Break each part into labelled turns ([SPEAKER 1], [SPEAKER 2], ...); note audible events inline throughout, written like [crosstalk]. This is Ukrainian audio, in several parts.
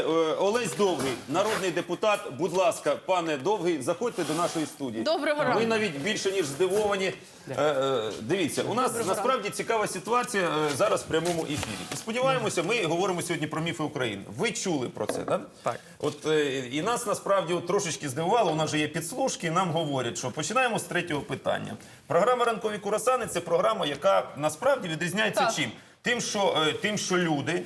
[SPEAKER 1] Е, Олесь Довгий, народний депутат. Будь ласка, пане Довгий, заходьте до нашої студії.
[SPEAKER 2] Доброго
[SPEAKER 1] Ми навіть більше ніж здивовані. Е, е, дивіться, у нас насправді цікава ситуація зараз в прямому ефірі. І сподіваємося, ми говоримо сьогодні про міфи України. Ви чули про це, так?
[SPEAKER 3] Так.
[SPEAKER 1] От і нас насправді от трошечки здивувало. У нас же є підслужки. Нам говорять, що починаємо з третього питання. Програма ранкові курасани це програма, яка насправді відрізняється
[SPEAKER 2] Так.
[SPEAKER 1] чим? Тим, що тим, що люди.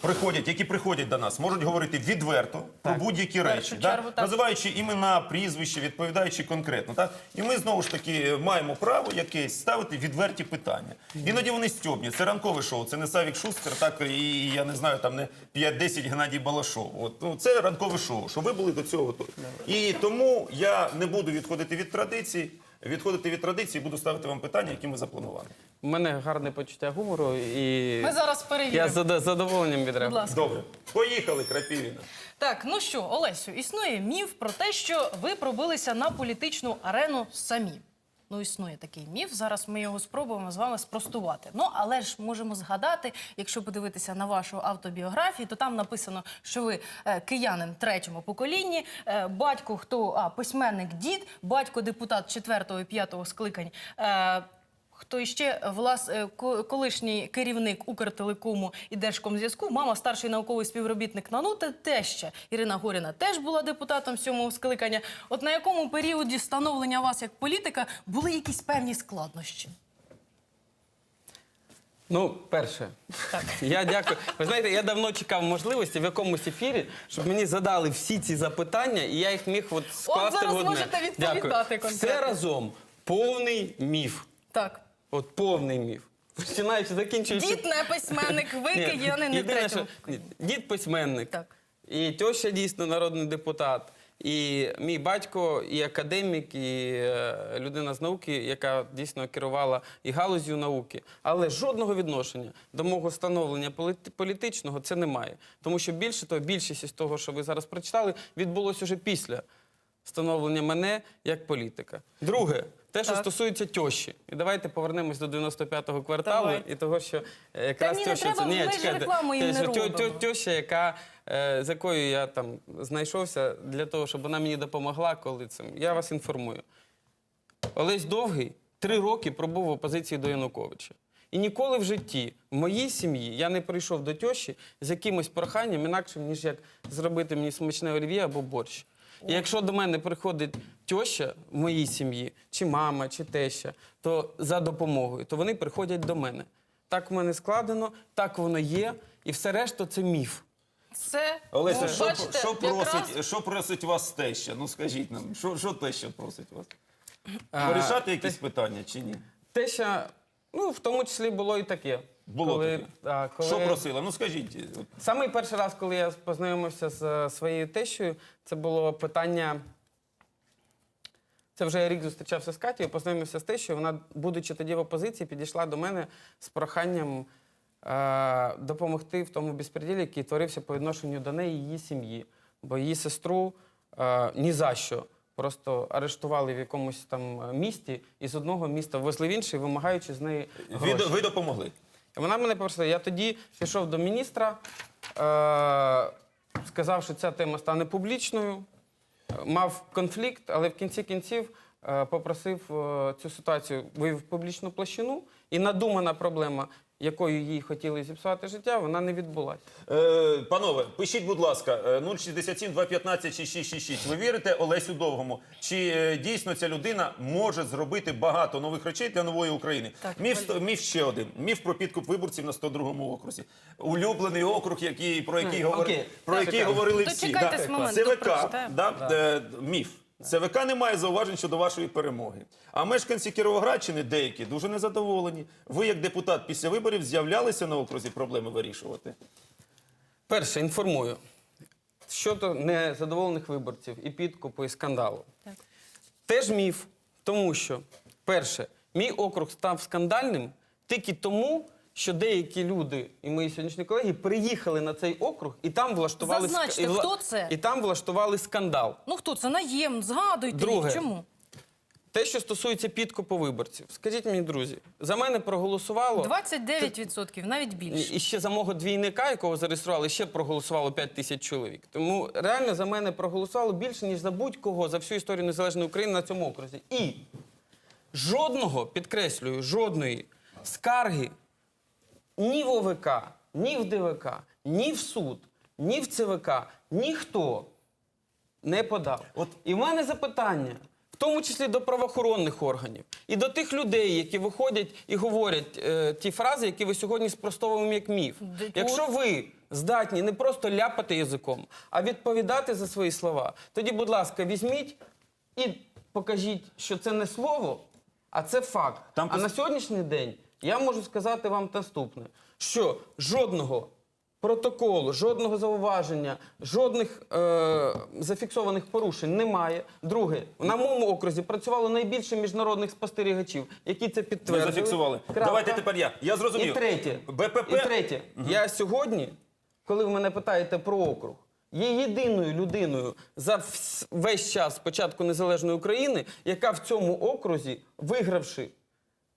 [SPEAKER 1] Приходять, які приходять до нас, можуть говорити відверто про будь-які речі, да?
[SPEAKER 2] чергу, так.
[SPEAKER 1] називаючи імена, прізвища, відповідаючи конкретно. Так? І ми знову ж таки маємо право якесь ставити відверті питання. Іноді вони стьобні. Це ранкове шоу, це не Савік Шустер, так і я не знаю, там не 5-10 Геннадій Балашов. От, ну, це ранкове шоу, що ви були до цього готові. І тому я не буду відходити від традицій. Відходити від традиції, буду ставити вам питання, які ми запланували.
[SPEAKER 3] У мене гарне почуття гумору і
[SPEAKER 2] Ми зараз
[SPEAKER 3] я
[SPEAKER 2] перевіримо.
[SPEAKER 3] з зада- задоволенням
[SPEAKER 2] Будь
[SPEAKER 3] відреагую.
[SPEAKER 2] ласка.
[SPEAKER 1] Добре, поїхали, Крапівіна.
[SPEAKER 2] Так, ну що, Олесю, існує міф про те, що ви пробилися на політичну арену самі. Ну, існує такий міф. Зараз ми його спробуємо з вами спростувати. Ну, але ж можемо згадати, якщо подивитися на вашу автобіографію, то там написано, що ви е, киянин третьому поколінні, е, батько хто а, письменник дід, батько депутат четвертого і п'ятого скликань. Е, Хто іще влас е, колишній керівник Укртелекому і Держкомзв'язку, мама старший науковий співробітник НАНУ та теща Ірина Горіна теж була депутатом сьомого скликання. От на якому періоді становлення вас як політика були якісь певні складнощі?
[SPEAKER 3] Ну, перше, [laughs] я дякую. Ви знаєте, я давно чекав можливості в якомусь ефірі, щоб мені задали всі ці запитання, і я їх міг от скласти
[SPEAKER 2] зараз
[SPEAKER 3] в одне.
[SPEAKER 2] можете відповідати
[SPEAKER 3] Дякую. Все разом повний міф.
[SPEAKER 2] Так,
[SPEAKER 3] От повний міф. Починаючи, закінчуючи.
[SPEAKER 2] дід не письменник, ви [laughs] не третього.
[SPEAKER 3] що- ні, Дід письменник.
[SPEAKER 2] Так.
[SPEAKER 3] І теща дійсно народний депутат. І мій батько, і академік, і е, людина з науки, яка дійсно керувала і галузю науки. Але жодного відношення до мого становлення політи- політичного це немає. Тому що більше того, більшість із того, що ви зараз прочитали, відбулося вже після становлення мене як політика. Друге, те, що
[SPEAKER 2] Так.
[SPEAKER 3] стосується тьощі. І давайте повернемось до 95-го кварталу
[SPEAKER 2] Давай.
[SPEAKER 3] і того, що е, якраз
[SPEAKER 2] ні, не
[SPEAKER 3] тьоща
[SPEAKER 2] треба, ми ж рекламу їм
[SPEAKER 3] Те,
[SPEAKER 2] не
[SPEAKER 3] що тьо-
[SPEAKER 2] робимо.
[SPEAKER 3] тьо- тьоща, яка е, з якою я там знайшовся для того, щоб вона мені допомогла, коли це. Я вас інформую. Олесь Довгий три роки пробув в опозиції до Януковича. І ніколи в житті в моїй сім'ї я не прийшов до тьощі з якимось проханням, інакшим, ніж як зробити мені смачне олів'є або борщ. І якщо до мене приходить тьоща в моїй сім'ї, чи мама, чи теща, то за допомогою, то вони приходять до мене. Так в мене складено, так воно є, і все решта це міф.
[SPEAKER 2] Це
[SPEAKER 1] Олеся,
[SPEAKER 2] ну,
[SPEAKER 1] що,
[SPEAKER 2] бачите,
[SPEAKER 1] що,
[SPEAKER 2] якраз-
[SPEAKER 1] просить, що просить вас теща? Ну скажіть нам, що, що теща просить вас?
[SPEAKER 3] А,
[SPEAKER 1] Порішати якісь питання чи ні?
[SPEAKER 3] Теща, ну, в тому числі було і таке.
[SPEAKER 1] Було
[SPEAKER 3] коли, а, коли...
[SPEAKER 1] Що просила? Ну скажіть.
[SPEAKER 3] Самий перший раз, коли я познайомився з е, своєю тещою, це було питання. Це вже я рік зустрічався з Катєю, познайомився з тещою. Вона, будучи тоді в опозиції, підійшла до мене з проханням е, допомогти в тому безпреділі, який творився по відношенню до неї і її сім'ї. Бо її сестру е, ні за що просто арештували в якомусь там місті і з одного міста ввезли в інший, вимагаючи з неї
[SPEAKER 1] Ви, ви допомогли.
[SPEAKER 3] Вона мене попросила. Я тоді пішов до міністра, е- сказав, що ця тема стане публічною. Мав конфлікт, але в кінці кінців е, попросив е, цю ситуацію вивів в публічну площину, і надумана проблема, якою їй хотіли зіпсувати життя, вона не відбулася.
[SPEAKER 1] Е, панове, пишіть, будь ласка, е, 067 215 6666. Ви вірите Олесю Довгому? Чи е, дійсно ця людина може зробити багато нових речей для нової України?
[SPEAKER 2] Так,
[SPEAKER 1] міф, ст- міф ще один. Міф про підкуп виборців на 102-му окрузі. Улюблений округ, який, про який,
[SPEAKER 3] Ну,
[SPEAKER 1] говори-
[SPEAKER 3] окей.
[SPEAKER 1] про
[SPEAKER 3] Так,
[SPEAKER 1] який
[SPEAKER 3] так.
[SPEAKER 1] говорили
[SPEAKER 2] То
[SPEAKER 1] всі.
[SPEAKER 2] чекайте з моменту,
[SPEAKER 1] ЦВК,
[SPEAKER 2] прочитаємо.
[SPEAKER 1] да, е, міф. ЦВК не має зауважень щодо вашої перемоги. А мешканці Кіровоградщини деякі дуже незадоволені. Ви, як депутат, після виборів з'являлися на окрузі проблеми вирішувати?
[SPEAKER 3] Перше, інформую. Щодо незадоволених виборців і підкупу, і скандалу.
[SPEAKER 2] Так.
[SPEAKER 3] Теж міф, тому що, перше, мій округ став скандальним тільки тому, що деякі люди і мої сьогоднішні колеги приїхали на цей округ і там влаштували
[SPEAKER 2] Зазначте,
[SPEAKER 3] і вла-
[SPEAKER 2] хто це?
[SPEAKER 3] І там влаштували скандал.
[SPEAKER 2] Ну хто це наєм? Згадуйте
[SPEAKER 3] Друге.
[SPEAKER 2] їх. Чому?
[SPEAKER 3] те, що стосується підкупу виборців, скажіть мені, друзі, за мене проголосувало
[SPEAKER 2] 29%, навіть більше.
[SPEAKER 3] і ще за мого двійника, якого зареєстрували, ще проголосувало 5 тисяч чоловік. Тому реально за мене проголосувало більше, ніж за будь-кого за всю історію незалежної України на цьому окрузі. І жодного, підкреслюю, жодної скарги ні в ОВК, ні в ДВК, ні в суд, ні в ЦВК, ніхто не подав.
[SPEAKER 1] От-
[SPEAKER 3] І в мене запитання, в тому числі до правоохоронних органів, і до тих людей, які виходять і говорять е, ті фрази, які ви сьогодні спростовуємо як міф.
[SPEAKER 2] Де-
[SPEAKER 3] Якщо ви здатні не просто ляпати язиком, а відповідати за свої слова, тоді, будь ласка, візьміть і покажіть, що це не слово, а це факт.
[SPEAKER 1] Там
[SPEAKER 3] а на сьогоднішній день я можу сказати вам наступне: що жодного протоколу, жодного зауваження, жодних е, зафіксованих порушень немає. Друге, на моєму окрузі працювало найбільше міжнародних спостерігачів, які це підтвердили.
[SPEAKER 1] зафіксували.
[SPEAKER 3] Крапка.
[SPEAKER 1] Давайте тепер я. Я зрозумів.
[SPEAKER 3] І третє.
[SPEAKER 1] БПП.
[SPEAKER 3] І третє. Я сьогодні, коли ви мене питаєте про округ, є єдиною людиною за вс- весь час спочатку незалежної України, яка в цьому окрузі, вигравши,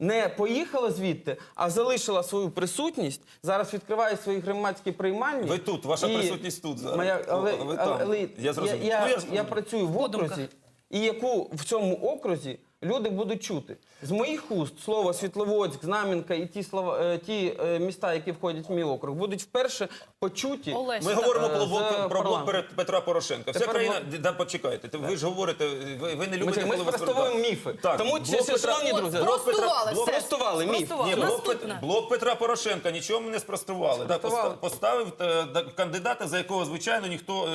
[SPEAKER 3] не поїхала звідти, а залишила свою присутність. Зараз відкриває свої громадські приймальні.
[SPEAKER 1] Ви тут, ваша
[SPEAKER 3] І
[SPEAKER 1] присутність тут зараз.
[SPEAKER 3] Моя, але,
[SPEAKER 1] Ви
[SPEAKER 3] але,
[SPEAKER 1] там.
[SPEAKER 3] але
[SPEAKER 1] Я
[SPEAKER 3] я, я,
[SPEAKER 1] Ну, я
[SPEAKER 3] я, працюю в окрузі, і яку в цьому окрузі люди будуть чути. З моїх уст слово Світловодськ, Знам'янка і ті слова, е, ті е, міста, які входять в мій округ, будуть вперше почуті.
[SPEAKER 2] Олесь,
[SPEAKER 1] Ми говоримо
[SPEAKER 3] Е,
[SPEAKER 1] про
[SPEAKER 3] з
[SPEAKER 1] блок, про блок. Петра Порошенка. Вся
[SPEAKER 3] Тепер
[SPEAKER 1] країна,
[SPEAKER 3] блок-
[SPEAKER 1] да, почекайте. Ти- Ви ж говорите, ви, ви не любите,
[SPEAKER 3] Ми, ми спростовуємо міфи.
[SPEAKER 1] Так,
[SPEAKER 3] Тому,
[SPEAKER 1] блок Петра-
[SPEAKER 3] шановні друзі,
[SPEAKER 1] блок Петра-
[SPEAKER 2] Спростували
[SPEAKER 3] міф.
[SPEAKER 1] Ні, блок, блок Петра Порошенка нічого не спростували. Так, поста- поставив да, кандидата, за якого, звичайно, ніхто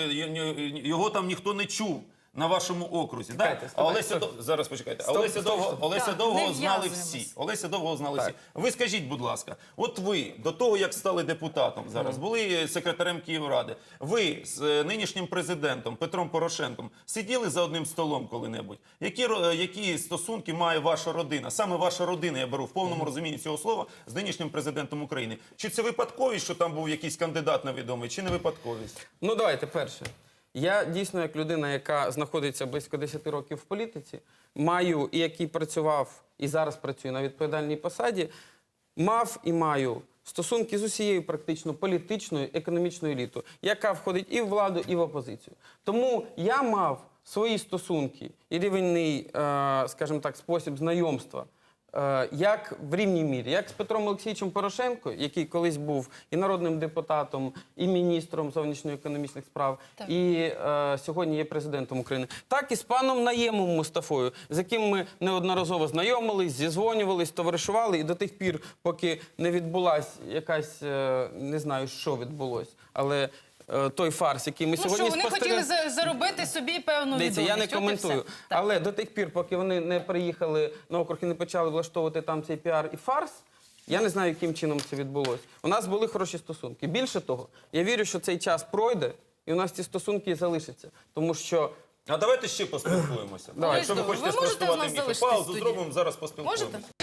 [SPEAKER 1] його там ніхто не чув. На вашому окрузі,
[SPEAKER 3] Чекайте,
[SPEAKER 1] так?
[SPEAKER 3] стоп,
[SPEAKER 1] Олеся
[SPEAKER 3] стоп.
[SPEAKER 1] Дов- зараз почекайте.
[SPEAKER 3] Стоп,
[SPEAKER 1] Олеся
[SPEAKER 3] стоп,
[SPEAKER 1] довго
[SPEAKER 3] стоп.
[SPEAKER 1] Олеся
[SPEAKER 2] Так,
[SPEAKER 1] довго знали всі. Олеся довго знали
[SPEAKER 3] Так.
[SPEAKER 1] всі. Ви скажіть, будь ласка, от ви до того, як стали депутатом зараз, були секретарем Київради. Ви з е, нинішнім президентом Петром Порошенком сиділи за одним столом коли-небудь. Які, ро- е, які стосунки має ваша родина? Саме ваша родина, я беру в повному розумінні цього слова, з нинішнім президентом України. Чи це випадковість, що там був якийсь кандидат невідомий, чи не випадковість?
[SPEAKER 3] Ну, давайте перше. Я дійсно, як людина, яка знаходиться близько 10 років в політиці, маю і який працював і зараз працює на відповідальній посаді, мав і маю стосунки з усією практично політичною економічною елітою, яка входить і в владу, і в опозицію. Тому я мав свої стосунки і рівний, е, скажімо так, спосіб знайомства. Е, Як в рівній мірі, як з Петром Олексійовичем Порошенко, який колись був і народним депутатом, і міністром зовнішньоекономічних справ,
[SPEAKER 2] Так.
[SPEAKER 3] і е, сьогодні є президентом України, так і з паном Наємом Мустафою, з яким ми неодноразово знайомились, зізвонювались, товаришували, і до тих пір, поки не відбулась якась, е, не знаю, що відбулось, але той фарс, який ми
[SPEAKER 2] Ну
[SPEAKER 3] сьогодні
[SPEAKER 2] що, вони хотіли
[SPEAKER 3] спостерігаємо...
[SPEAKER 2] за- заробити собі певну
[SPEAKER 3] Дивіться, я не. Коментую. Але до тих пір, поки вони не приїхали на округ і не почали влаштовувати там цей піар і фарс, я не знаю, яким чином це відбулося. У нас були хороші стосунки. Більше того, я вірю, що цей час пройде, і у нас ці стосунки і залишаться. Тому що
[SPEAKER 1] А давайте ще поспілкуємося. Якщо ви хочете
[SPEAKER 2] можете у
[SPEAKER 1] спростувати міфи, паузу зробимо, зараз поспілкуємося.
[SPEAKER 2] Можете?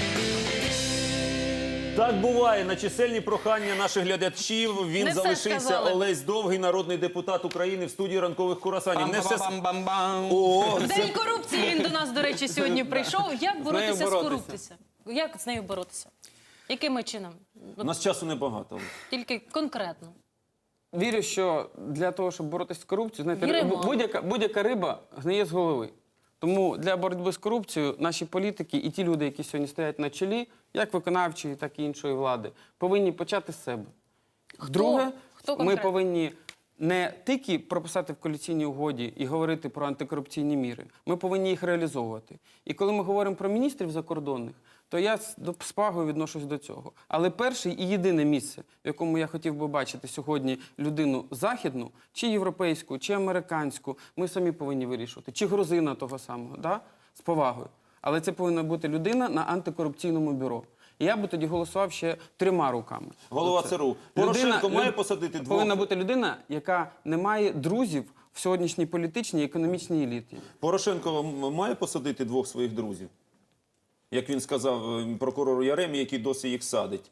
[SPEAKER 1] Так буває на чисельні прохання наших глядачів. Він
[SPEAKER 2] Не все
[SPEAKER 1] залишився
[SPEAKER 2] сказали.
[SPEAKER 1] Олесь Довгий, народний депутат України в студії ранкових курасанів. Не все с-
[SPEAKER 3] бам-бам-бам-бам.
[SPEAKER 1] О,
[SPEAKER 2] В
[SPEAKER 1] це...
[SPEAKER 2] День корупції він до нас, до речі, сьогодні [laughs] прийшов. Як боротися з
[SPEAKER 3] боротися.
[SPEAKER 2] корупцією? Як з нею боротися? Якими чином?
[SPEAKER 1] У
[SPEAKER 2] От
[SPEAKER 1] нас часу небагато.
[SPEAKER 2] Тільки конкретно.
[SPEAKER 3] Вірю, що для того, щоб боротися з корупцією, знаєте,
[SPEAKER 2] Віримо.
[SPEAKER 3] будь-яка, будь-яка риба гниє з голови. Тому для боротьби з корупцією наші політики і ті люди, які сьогодні стоять на чолі, як виконавчої, так і іншої влади, повинні почати з себе. Друге,
[SPEAKER 2] Хто
[SPEAKER 3] ми повинні не тільки прописати в коаліційній угоді і говорити про антикорупційні міри, ми повинні їх реалізовувати. І коли ми говоримо про міністрів закордонних, то я з пагою відношусь до цього. Але перше і єдине місце, в якому я хотів би бачити сьогодні людину західну, чи європейську, чи американську, ми самі повинні вирішувати, чи грузина того самого, да? з повагою. Але це повинна бути людина на антикорупційному бюро. І я би тоді голосував ще трьома руками.
[SPEAKER 1] Голова
[SPEAKER 3] Оце.
[SPEAKER 1] ЦРУ. Порошенко має посадити двох?
[SPEAKER 3] Повинна бути людина, яка не має друзів в сьогоднішній політичній і економічній еліті.
[SPEAKER 1] Порошенко має посадити двох своїх друзів, як він сказав е, прокурору Яремі, який досі їх садить.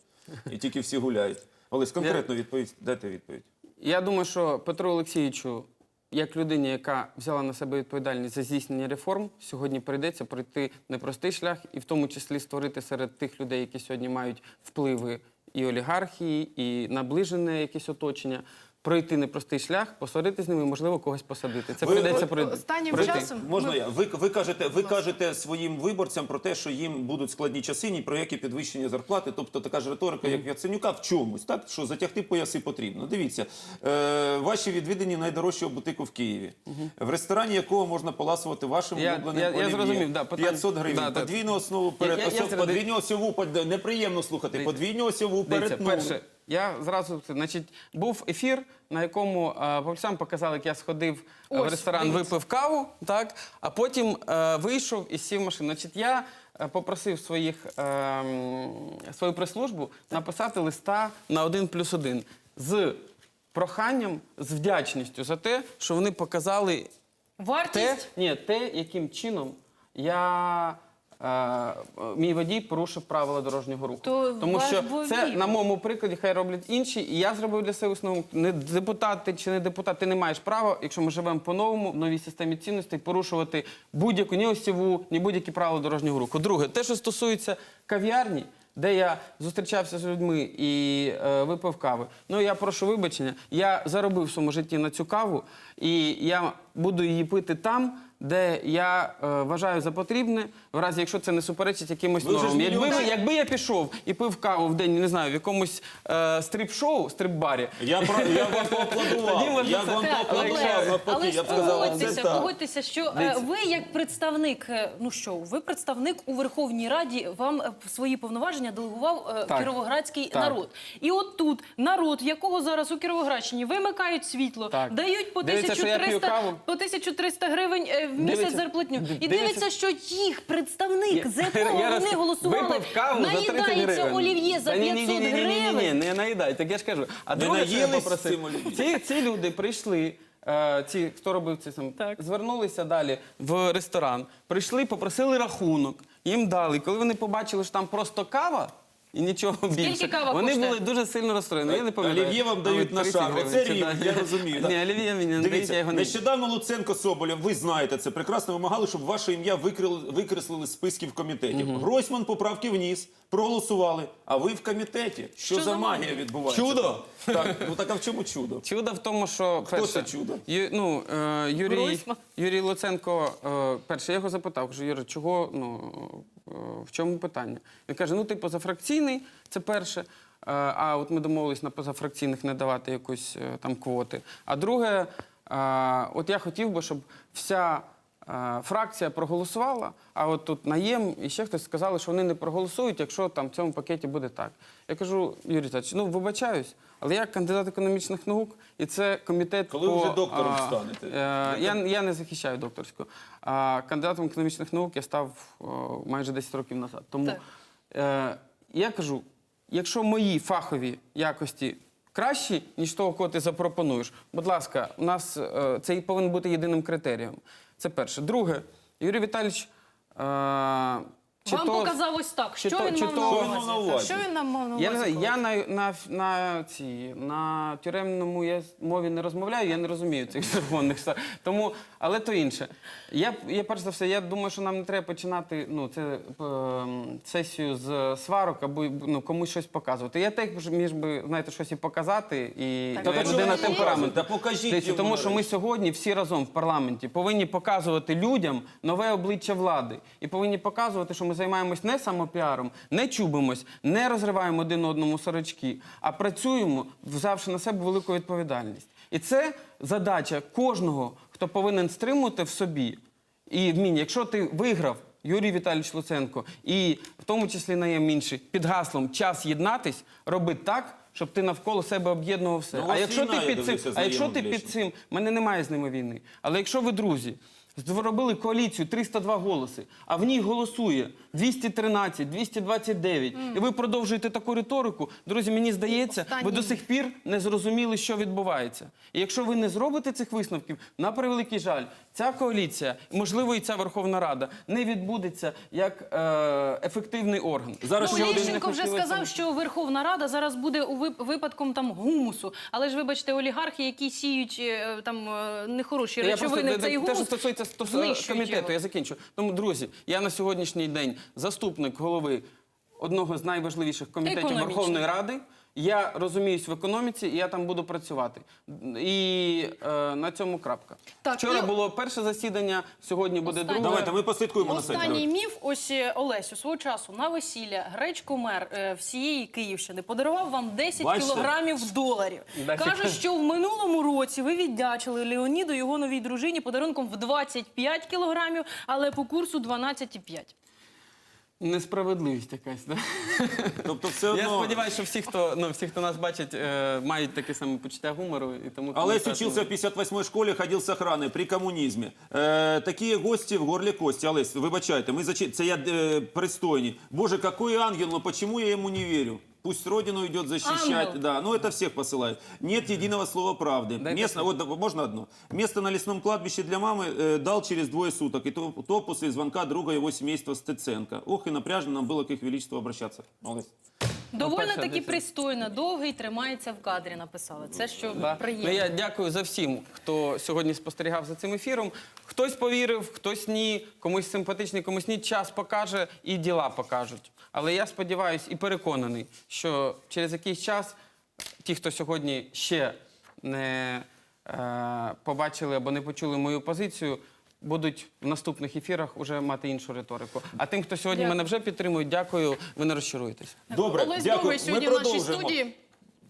[SPEAKER 1] І тільки всі гуляють. Олесь, конкретно відповідь, дайте відповідь.
[SPEAKER 3] Я думаю, що Петру Олексійовичу як людині, яка взяла на себе відповідальність за здійснення реформ, сьогодні прийдеться пройти непростий шлях, і в тому числі створити серед тих людей, які сьогодні мають впливи і олігархії, і наближене якесь оточення. Пройти непростий шлях, посварити з ними, можливо, когось посадити. Це
[SPEAKER 1] Ви-
[SPEAKER 3] прийдеться пройти.
[SPEAKER 2] останнім
[SPEAKER 3] пройти.
[SPEAKER 2] часом
[SPEAKER 1] Можна
[SPEAKER 2] ми-
[SPEAKER 1] я? Ви, ви, кажете, ви кажете своїм виборцям про те, що їм будуть складні часи, ні про які підвищення зарплати, тобто така ж риторика, як Яценюка, в чомусь, так? Що затягти пояси потрібно. Дивіться, е, ваші відвідини найдорожчого бутику в Києві, в ресторані якого можна поласувати вашим
[SPEAKER 3] Я-
[SPEAKER 1] улюбленим
[SPEAKER 3] я- я
[SPEAKER 1] олів'є.
[SPEAKER 3] зрозумів, да, питання-
[SPEAKER 1] 500 гривень,
[SPEAKER 3] Да,
[SPEAKER 1] подвійну основу перед...
[SPEAKER 3] Я- я- я
[SPEAKER 1] осьов-
[SPEAKER 3] серед-
[SPEAKER 1] подвійну осьову, под- неприємно слухати, подвійну осьову перетнули.
[SPEAKER 3] перше, я зразу значить, був ефір, на якому е, показали, як я сходив е, в ресторан,
[SPEAKER 2] дивіться.
[SPEAKER 3] випив каву, так, а потім е, вийшов і сів в машину. Значить, я е, попросив своїх, е, свою прес-службу написати листа на один плюс один з проханням, з вдячністю за те, що вони показали те, ні, те, яким чином я. Е, Мій водій порушив правила дорожнього руху.
[SPEAKER 2] То
[SPEAKER 3] Тому що
[SPEAKER 2] водій-
[SPEAKER 3] це на моєму прикладі хай роблять інші, і я зробив для себе висновок. Не депутат ти чи не депутат, ти не маєш права, якщо ми живемо по-новому, в новій системі цінностей, порушувати будь-яку ні осіву, ні будь-які правила дорожнього руху. Друге, те, що стосується кав'ярні. Де я зустрічався з людьми і е, випив кави. Ну я прошу вибачення. Я заробив в своєму житті на цю каву, і я буду її пити там, де я е, вважаю за потрібне, в разі якщо це не суперечить якимось
[SPEAKER 1] Ви вже ж
[SPEAKER 3] нормам. Якби,
[SPEAKER 1] мільйон-
[SPEAKER 3] ви- якби я пішов і пив каву в день, не знаю, в якомусь е, стрип-шоу, стрип-барі.
[SPEAKER 1] Я, про, я вам
[SPEAKER 3] Тоді
[SPEAKER 1] поаплодував.
[SPEAKER 3] можна
[SPEAKER 1] Я
[SPEAKER 3] це-
[SPEAKER 1] вам
[SPEAKER 2] Так,
[SPEAKER 1] поаплодував.
[SPEAKER 2] але,
[SPEAKER 1] навпаки,
[SPEAKER 2] але
[SPEAKER 1] я
[SPEAKER 2] ж
[SPEAKER 1] б сказав,
[SPEAKER 2] погодьтеся,
[SPEAKER 1] так.
[SPEAKER 2] погодьтеся, що е, ви як представник, е, ну що, ви представник у Верховній Раді, вам е, свої повноваження делегував е,
[SPEAKER 3] Так.
[SPEAKER 2] кіровоградський
[SPEAKER 3] Так.
[SPEAKER 2] народ. І от тут народ, в якого зараз у Кіровоградщині вимикають світло,
[SPEAKER 3] Так.
[SPEAKER 2] дають по
[SPEAKER 3] Дивиться, що я п'ю
[SPEAKER 2] 1300,
[SPEAKER 3] каву.
[SPEAKER 2] По 1300 гривень е, в місяць зарплатню. І
[SPEAKER 3] дивиться.
[SPEAKER 2] дивиться, що їх представник, за якого [laughs]
[SPEAKER 3] я раз
[SPEAKER 2] вони голосували,
[SPEAKER 3] випив каву за 30
[SPEAKER 2] наїдається
[SPEAKER 3] гривень.
[SPEAKER 2] олів'є за
[SPEAKER 3] Та ні,
[SPEAKER 2] 500
[SPEAKER 3] ні, ні, ні, ні, ні, ні,
[SPEAKER 2] гривень.
[SPEAKER 3] не наїдай, так я ж кажу. А
[SPEAKER 1] Не
[SPEAKER 3] друге, що я
[SPEAKER 1] наїлись
[SPEAKER 3] попросив,
[SPEAKER 1] цим олів'є?
[SPEAKER 3] ці, ці люди прийшли, е, ці, хто робив це сам,
[SPEAKER 2] Так.
[SPEAKER 3] звернулися далі в ресторан, прийшли, попросили рахунок, їм дали. Коли вони побачили, що там просто кава, і нічого більше.
[SPEAKER 2] кава
[SPEAKER 3] Вони
[SPEAKER 2] коштує?
[SPEAKER 3] були дуже сильно розстроєні. Я не пам'ятаю.
[SPEAKER 1] Олів'є вам дають на
[SPEAKER 3] 30
[SPEAKER 1] шаг.
[SPEAKER 3] гривень
[SPEAKER 1] Оце
[SPEAKER 3] чи
[SPEAKER 1] рівень,
[SPEAKER 3] да.
[SPEAKER 1] я розумію.
[SPEAKER 3] Ні, олів'є мені не дають, я його не
[SPEAKER 1] нещодавно Луценко Соболєв, ви знаєте це прекрасно, вимагали, щоб ваше ім'я викрили- викреслили з списків комітетів. Гройсман поправки вніс, проголосували, а ви в комітеті. Що, за магія відбувається?
[SPEAKER 3] Чудо!
[SPEAKER 1] Так, ну так а в чому чудо?
[SPEAKER 3] Чудо в тому, що
[SPEAKER 1] Хто
[SPEAKER 3] перше,
[SPEAKER 1] це чудо?
[SPEAKER 3] Ю, ну, е, Юрій, Юрій Луценко, е, перше, я його запитав, кажу, Юрій, чого, ну, е, в чому питання? Він каже, ну ти позафракційний, це перше. Е, а от ми домовились на позафракційних не давати якусь е, там квоти. А друге, е, от я хотів би, щоб вся фракція проголосувала, а от тут наєм і ще хтось сказали, що вони не проголосують, якщо там в цьому пакеті буде так. Я кажу, Юрій Віталійович, ну вибачаюсь, але я кандидат економічних наук, і це комітет
[SPEAKER 1] Коли
[SPEAKER 3] по,
[SPEAKER 1] вже доктором
[SPEAKER 3] а,
[SPEAKER 1] станете?
[SPEAKER 3] е, я, я не захищаю докторську. А кандидатом економічних наук я став о, майже 10 років назад. Тому
[SPEAKER 2] Так.
[SPEAKER 3] е, я кажу, якщо мої фахові якості кращі, ніж того, кого ти запропонуєш, будь ласка, у нас е, це і повинен бути єдиним критерієм. Це перше. Друге, Юрій Віталійович. Е, чи
[SPEAKER 2] Вам
[SPEAKER 3] то-
[SPEAKER 2] показав ось так.
[SPEAKER 3] чи
[SPEAKER 2] Що
[SPEAKER 3] то-
[SPEAKER 2] він
[SPEAKER 3] чи
[SPEAKER 2] мав
[SPEAKER 3] то-
[SPEAKER 1] Що він мав на
[SPEAKER 2] увазі?
[SPEAKER 1] увазі?
[SPEAKER 2] Що він нам мав на увазі?
[SPEAKER 3] Я не знаю, я на, на, на, ці, на тюремному я мові не розмовляю, я не розумію цих [laughs] законних. ста- Тому, але то інше. Я, я перш за все, я думаю, що нам не треба починати ну, це, ем, сесію з сварок або ну, комусь щось показувати. Я теж між би, знаєте, щось і показати, і
[SPEAKER 2] Так,
[SPEAKER 3] ну,
[SPEAKER 2] а
[SPEAKER 3] я людина
[SPEAKER 2] ви.
[SPEAKER 1] Та покажіть
[SPEAKER 3] Дивіться,
[SPEAKER 1] йому
[SPEAKER 3] тому що ми
[SPEAKER 1] нарешті.
[SPEAKER 3] сьогодні всі разом в парламенті повинні показувати людям нове обличчя влади і повинні показувати, що ми займаємось не самопіаром, не чубимось, не розриваємо один одному сорочки, а працюємо, взявши на себе велику відповідальність. І це задача кожного, хто повинен стримувати в собі і вміння. Якщо ти виграв. Юрій Віталійович Луценко, і в тому числі наєм інші, під гаслом час єднатись, роби так, щоб ти навколо себе об'єднував все.
[SPEAKER 1] Ну,
[SPEAKER 3] а якщо ти під цим, а якщо ти під цим, в мене немає з ними війни. Але якщо ви друзі, Зробили коаліцію 302 голоси, а в ній голосує 213, 229. І ви продовжуєте таку риторику. Друзі, мені здається, ви до сих пір не зрозуміли, що відбувається. І якщо ви не зробите цих висновків, на превеликий жаль, ця коаліція, можливо, і ця Верховна Рада не відбудеться як е, ефективний орган.
[SPEAKER 1] Зараз
[SPEAKER 2] Ну,
[SPEAKER 1] ще
[SPEAKER 2] Лещенко вже сказав, що Верховна Рада зараз буде у вип- випадком там гумусу. Але ж вибачте, олігархи, які сіють е, там е, нехороші
[SPEAKER 3] Я
[SPEAKER 2] речовини, в цей
[SPEAKER 3] те,
[SPEAKER 2] гумус,
[SPEAKER 3] стосується стос- комітету,
[SPEAKER 2] його.
[SPEAKER 3] я закінчу. Тому, друзі, я на сьогоднішній день заступник голови одного з найважливіших комітетів Верховної Ради. Я розуміюсь в економіці, і я там буду працювати. І е, на цьому крапка.
[SPEAKER 2] Так,
[SPEAKER 3] Вчора
[SPEAKER 2] і-
[SPEAKER 3] було перше засідання, сьогодні буде
[SPEAKER 2] Останнє.
[SPEAKER 3] друге.
[SPEAKER 1] Давайте ми послідкуємо на сайті.
[SPEAKER 2] Останній міф, ось е, Олесю, свого часу на весілля гречкомер е, всієї Київщини подарував вам 10
[SPEAKER 1] Бачите?
[SPEAKER 2] кілограмів доларів. Каже, що в минулому році ви віддячили Леоніду його новій дружині подарунком в 25 кілограмів, але по курсу 12,5.
[SPEAKER 3] Несправедливість якась. Да? [laughs]
[SPEAKER 1] Тобто все
[SPEAKER 3] Я сподіваюся, що всі, хто ну всі, хто нас бачить, е, мають таке саме почуття гумору і тому
[SPEAKER 1] Олесь
[SPEAKER 3] коментар-
[SPEAKER 1] учился в 58-й школі, ходив з охрани при комунізмі. Е, такі гості в горлі кості. Олесь, вибачайте, ми зач... це я е, пристойні. Боже, який ангел, ну почему я йому не верю? Пусть родину идет защищать.
[SPEAKER 2] Ангел.
[SPEAKER 1] Да, ну это всех посылает. Нет единого слова правды.
[SPEAKER 3] Дайте
[SPEAKER 1] Место, вот, да, можно одно? Место на лесном кладбище для мамы э, дал через двое суток. И то, то после звонка друга его семейства Стеценко. Ох, и напряжно нам было к их величеству обращаться. Олесь.
[SPEAKER 2] Довольно таки пристойно, довгий тримається в кадрі. Написали. Це що
[SPEAKER 3] Да.
[SPEAKER 2] приємно.
[SPEAKER 3] Ну, я дякую за всім, хто сьогодні спостерігав за цим ефіром. Хтось повірив, хтось ні, комусь симпатичний, комусь ні. Час покаже і діла покажуть. Але я сподіваюся і переконаний, що через якийсь час ті, хто сьогодні ще не е, побачили або не почули мою позицію. Будуть в наступних ефірах уже мати іншу риторику. А тим, хто сьогодні
[SPEAKER 2] Дякую.
[SPEAKER 3] мене вже підтримують, дякую. Ви не розчаруєтесь.
[SPEAKER 1] Добре,
[SPEAKER 2] Олесь
[SPEAKER 1] дякую.
[SPEAKER 2] Довгий
[SPEAKER 1] Ми
[SPEAKER 2] сьогодні в нашій
[SPEAKER 1] продовжимо.
[SPEAKER 2] студії.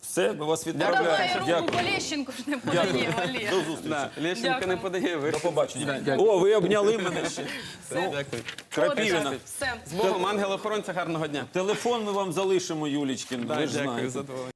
[SPEAKER 1] Все, ми вас
[SPEAKER 2] Давай
[SPEAKER 1] відправляємо.
[SPEAKER 2] руку Полещенко ж не подає, Валерій.
[SPEAKER 1] До зустрічі.
[SPEAKER 3] Да, Лещенко
[SPEAKER 2] Дякую.
[SPEAKER 3] не подає. Ви.
[SPEAKER 1] До побачення. О, ви обняли мене ще.
[SPEAKER 3] Дякую.
[SPEAKER 1] Крапівіна.
[SPEAKER 2] Все.
[SPEAKER 3] З Богом, ангел-охоронця, гарного дня.
[SPEAKER 1] Телефон ми вам залишимо, Юлічкин.
[SPEAKER 3] Так,
[SPEAKER 1] ви ж
[SPEAKER 3] дякую,
[SPEAKER 1] знаєте.
[SPEAKER 3] задоволення.